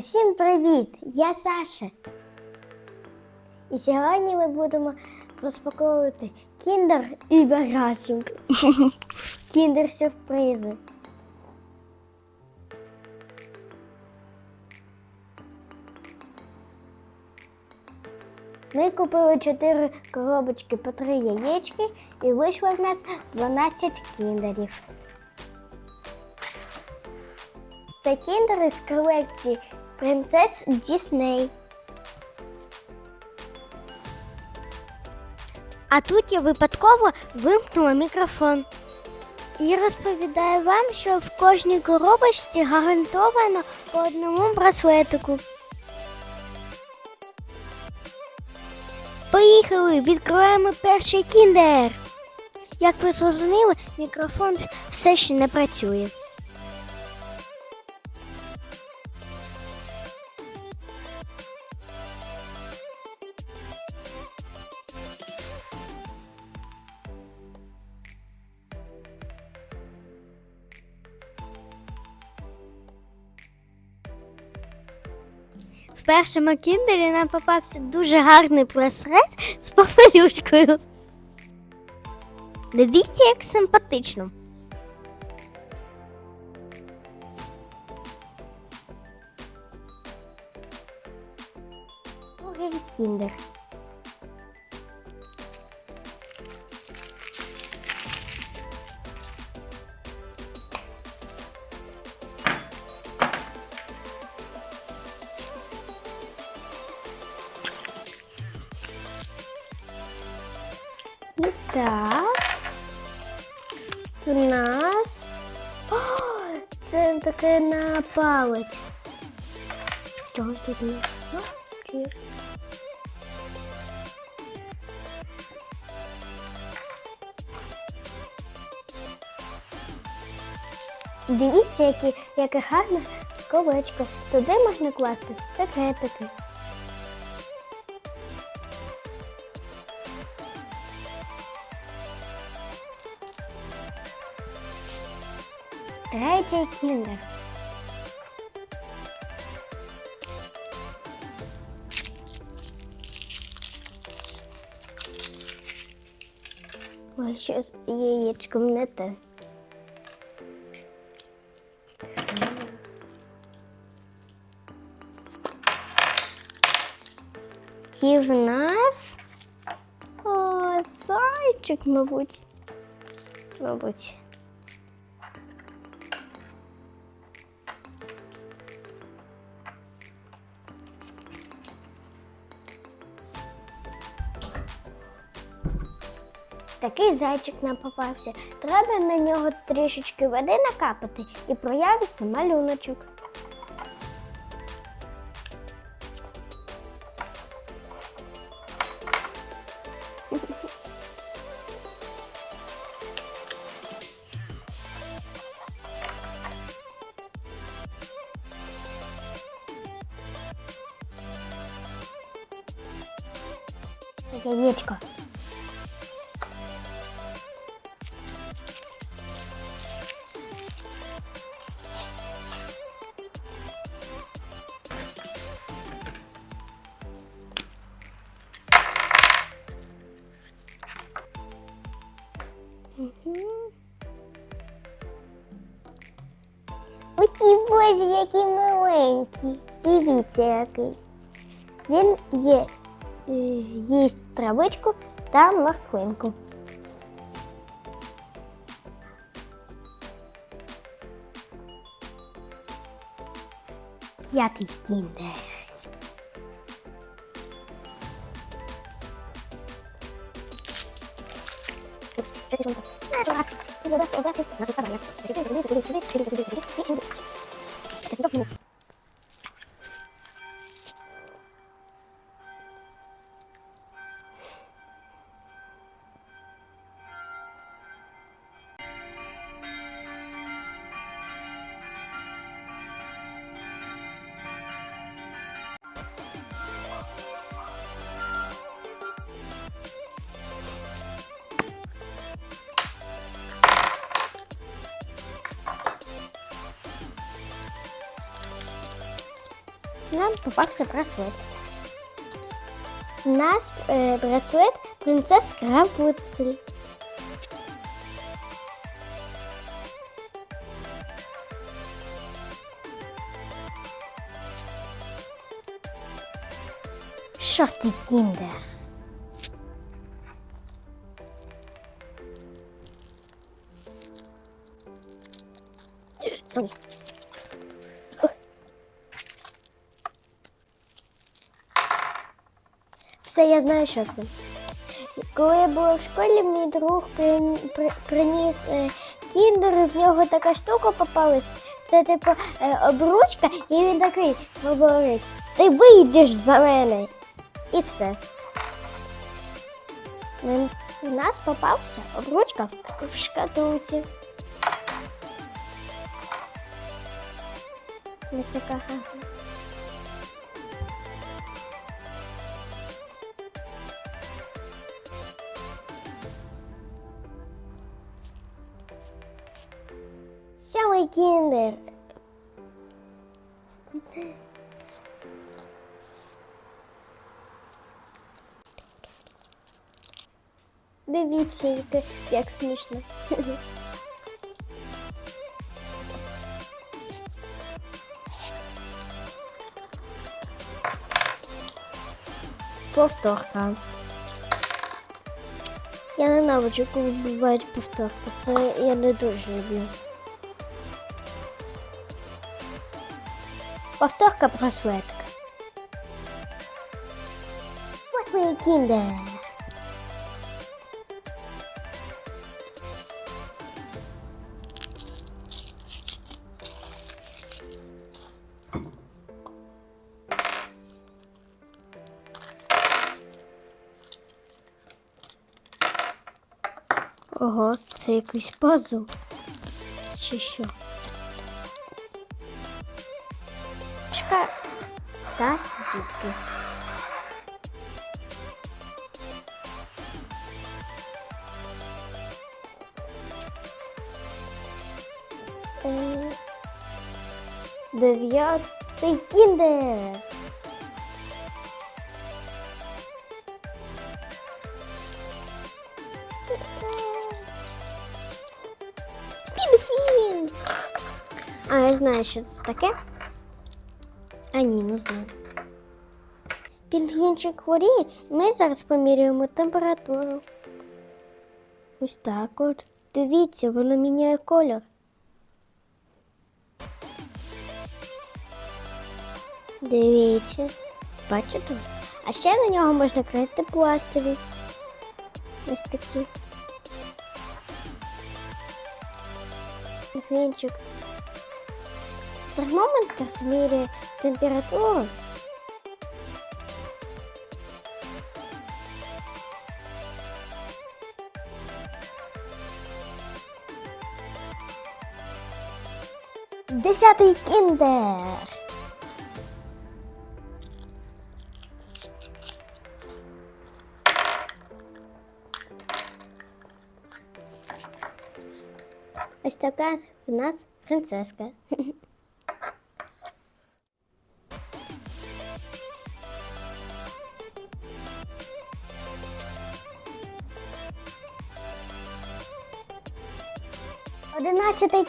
Усім привіт! Я Саша. І сьогодні ми будемо розпаковувати кіндер і багажник. Кіндер сюрпризи. Ми купили 4 коробочки по 3 яєчки і вийшло в нас 12 кіндерів. Це кіндери з колекції принцес Дісней. А тут я випадково вимкнула мікрофон. І розповідаю вам, що в кожній коробочці гарантовано по одному браслетику. Поїхали, відкриваємо перший кіндер. Як ви зрозуміли, мікрофон все ще не працює. В першому кіндері нам попався дуже гарний браслет з попелюшкою. Дивіться, як симпатично. Другий кіндер. І так. У нас. О, це таке на палець. Що тут? Дивіться, які, яке гарне колечко. Туди можна класти секретики. Третій кіндер. Ой, що з яєчком не те. І в нас о, зайчик, мабуть. Мабуть. Такий зайчик нам попався. Треба на нього трішечки води накапати і проявиться малюночок. Яєчко. бозі, який маленький. Дивіться який. Він є е, їсть травичку та морквинку. П'ятий кіндер. Наживати. Нам попався браслет. У нас е, браслет принцес Крабуцель. Шостий кіндер. Ой. Все, я знаю, що це. Коли я була в школі, мій друг при- при- приніс е, кіндер, в нього така штука попалась. Це типу е, обручка, і він такий говорить: ти вийдеш за мене. І все. У нас попався обручка в, шкатулці. Ось така гарна. Сьомий кіндер. Дивіться, як смішно. Повторка. Я ненавиджу, коли бувають повторки. Це я не дуже люблю. Повторка браслетка. Восьмий кіндер. Ого, це якийсь пазл. Чи що? Шка та дітки. Дев'ятий кіндер. А, я знаю, що це таке. А ні, не знаю. Пінгвінчик хворіє, ми зараз поміряємо температуру. Ось так от. Дивіться, воно міняє колір. Дивіться. Бачите? А ще на нього можна крити пластирі. Ось такі. Пінгвінчик. Термометр змірює температуру. Десятий кіндер. Ось така у нас принцеска.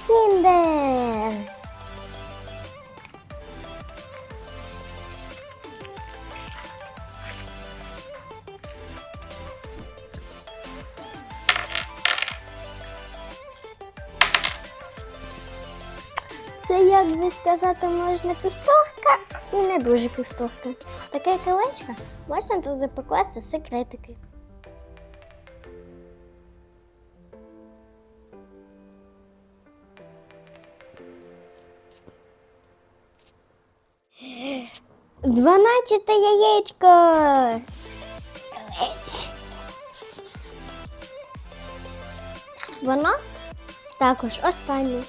кіндер. Це, як би сказати, можна півторка і не дуже півторка. Таке колечко можна туди покласти секретики. Дванадцяте яєчко. Воно також останнє.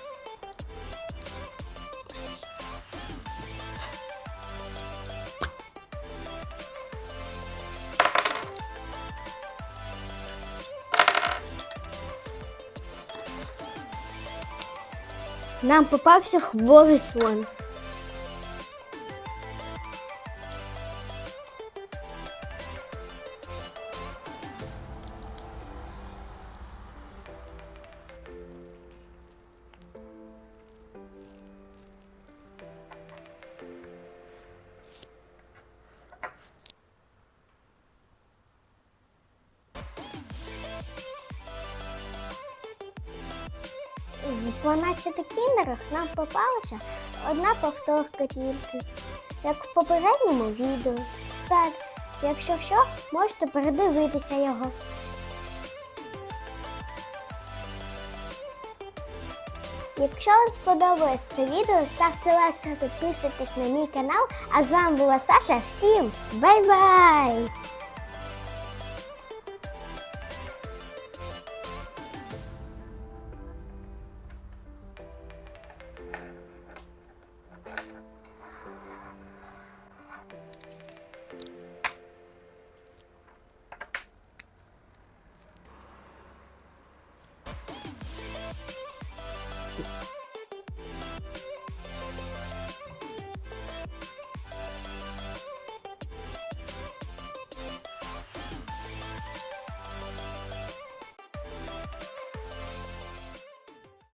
Нам попався хворий слон. 12 кіндерах нам попалася одна повторка тільки, як в попередньому відео. Кстати, якщо що, можете передивитися його. Якщо вам сподобалось це відео, ставте лайк та підписуйтесь на мій канал. А з вами була Саша. Всім бай-бай!